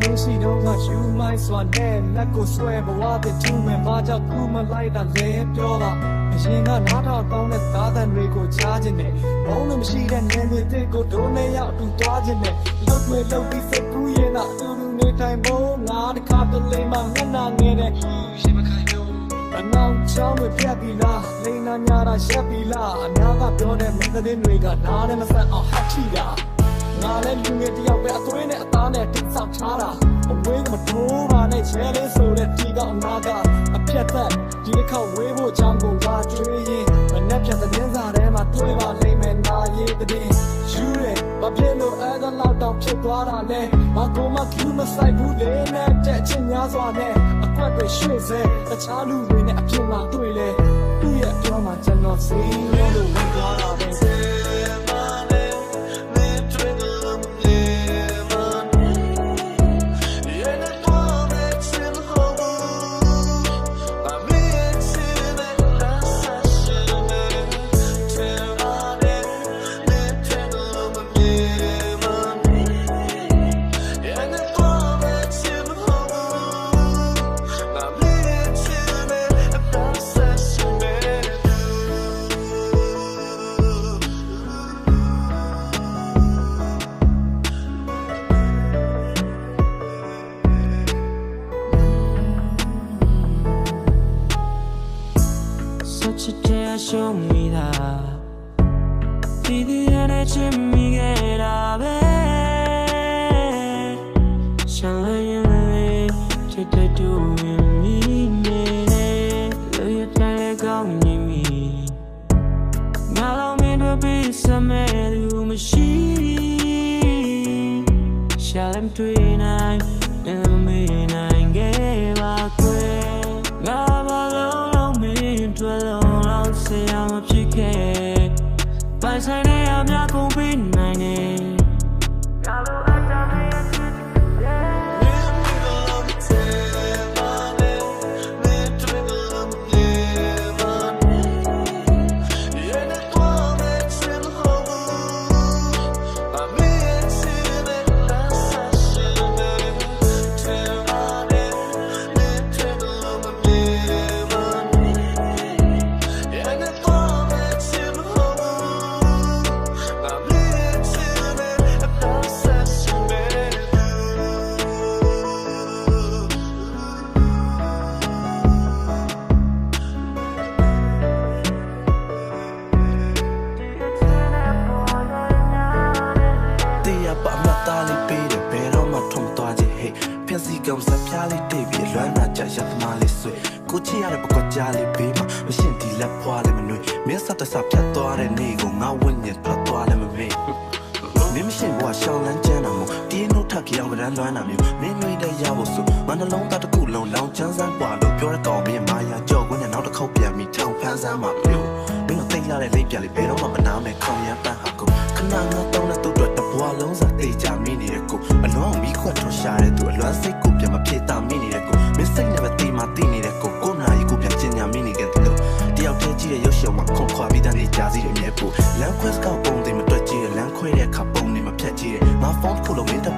မင်းရှိတော့ကယူမိုင်းစွာနဲ့လက်ကိုဆွဲဘဝတဲ့ထူးမဲ့ဘာကြောင့်ခုမလိုက်တာလဲပြောတာအရင်ကနားထောင်ကောင်းတဲ့သားတန်တွေကိုချားခြင်းနဲ့ဘုံလို့မရှိတဲ့နေတွေတစ်ကိုဒုံးနဲ့ရောက်တူသွားခြင်းနဲ့လုတ်တွေလုတ်ပြီးစိတ်ကူးရင်တော့အတူတူနေထိုင်ဖို့ငါတခါတလေမှမျက်နှာငယ်တဲ့ရှင်မခံရုံအနောက်ချောင်းတွေပြတ်ပြီလားလိန်နာညာတာရှက်ပြီလားအများကပြောတဲ့မင်းသတင်းတွေကနားနဲ့မဆက်အောင်ဟတ်ချီတာ ငါလည်းလူငယ်တယောက်ပဲအသွေးနဲ့အသားနဲ့တိဆောက်ထားတာအဝေးကမထိုးပါနဲ့ချဲလေးဆိုတဲ့ဒီကောင်နာကအပြတ်သက်ဒီတစ်ခေါက်ဝေးဖို့ချောင်းကုန်ပါကျွေးရင်မနဲ့ဖြတ်တဲ့င်းစားထဲမှာတွေးပါလိမ့်မယ်နာရေးတဲ့ယူရဲဘာဖြစ်လို့အဲ့ဒါလောက်တောင်ဖြစ်သွားတာလဲဘာကိုမှကျူးမဆိုင်ဘူးလေနဲ့တဲ့ချင်းများစွာနဲ့အကွက်တွေရွှေ့စေတခြားလူတွေနဲ့အပြင်မှာတွေ့လေသူ့ရဲ့ပြောမှကျွန်တော်စီးလို့ဝင်သွားတာပဲ show me that ဒီဒီရတဲ့ချင်မိခဲ့တာပဲရှမ်းလေးရလေးချစ်တဲ့တူရင်မိနေလေလူရတဲ့ကောင်းနေမိငါလုံးမင်းတို့ 10 a.m. စီကောင်စပြားလေးတိတ်ပြီးလွမ်းနာကြရသမားလေးဆွေကိုချီရတဲ့ပကွက်ကြားလေးပေးမှာမရှင်းဒီလက်ဖွာလေးမနှွေမင်းစတဲ့စဖြတ်သွားတဲ့နေ့ကိုငါဝင့်ညက်ထွက်သွားလည်းမမေ့မင်းမရှင်းဘွာရှောင်းလန်းကျန်းတာမို့တင်းတို့ထက်ကြောင်ကရန်လွမ်းတာမျိုးမင်းနှွေတဲ့ရဖို့ဆိုမနှလုံးသားတစ်ခုလုံးလောင်ချမ်းစမ်းပွာလို့ပြောတဲ့ကောင်မင်းမာယာကြောက်ခွင်းနဲ့နောက်တစ်ခေါက်ပြန်ပြီးထောင်ဖန်းစမ်းမှာမျိုးမင်းတို့သိလာတဲ့လိပ်ပြလေးဘယ်တော့မှမနာမဲ့ခေါင်ရမ်းပန်းဟာကိုခဏငါတောင်းတဲ့သူ့ အတွက်တဘွားလုံးစားတေးကြမိနေတဲ့ကိုအလွန်မီးခွက်ထွရှာတဲ့သူအလွမ်းစိတ်ကိုပြန်မဖြစ်တာမိနေတဲ့ကိုမင်းစိတ်နဲ့ပဲတီးမှတီးနေတဲ့ကိုကိုနာရီကိုပြန်ကျင်ညာမိနေခဲ့တယ်လို့တယောက်တည်းကြည့်တဲ့ရုပ်ရှင်မှာခွန်ခွာပြီးတဲ့နေကြစီတွေမြဲဖို့လမ်းခွဲစကောက်ပုံတွေမတွက်ကြည့်တဲ့လမ်းခွဲတဲ့အခါပုံတွေမဖြတ်ကြည့်တဲ့ငါဖုန်းတစ်ခုလုံးမင်းတ